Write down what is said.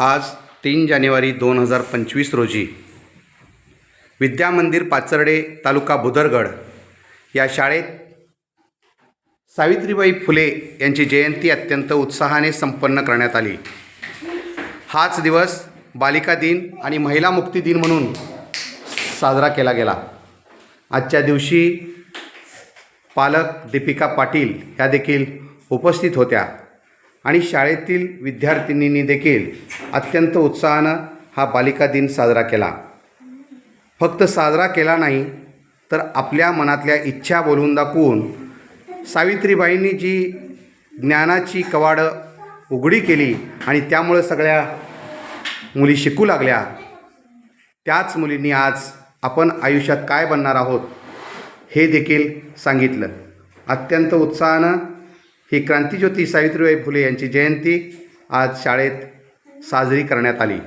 आज तीन जानेवारी दोन हजार पंचवीस रोजी विद्यामंदिर पाचर्डे तालुका बुदरगड या शाळेत सावित्रीबाई फुले यांची जयंती अत्यंत उत्साहाने संपन्न करण्यात आली. हाच दिवस बालिका दिन आणि महिला मुक्ती दिन म्हणून साजरा केला गेला. आजच्या दिवशी पालक दीपिका पाटील ह्या देखील उपस्थित होत्या. आणि शाळेतील विद्यार्थिनींनी देखील अत्यंत उत्साहानं हा बालिका दिन साजरा केला. फक्त साजरा केला नाही तर आपल्या मनातल्या इच्छा बोलून दाखवून सावित्रीबाईंनी जी ज्ञानाची कवाडं उघडी केली आणि त्यामुळं सगळ्या मुली शिकू लागल्या त्याच मुलींनी आज आपण आयुष्यात काय बनणार आहोत हे देखील सांगितलं. अत्यंत उत्साहानं ही क्रांतिज्योती सावित्रीबाई फुले यांची जयंती आज शाळेत साजरी करण्यात आली.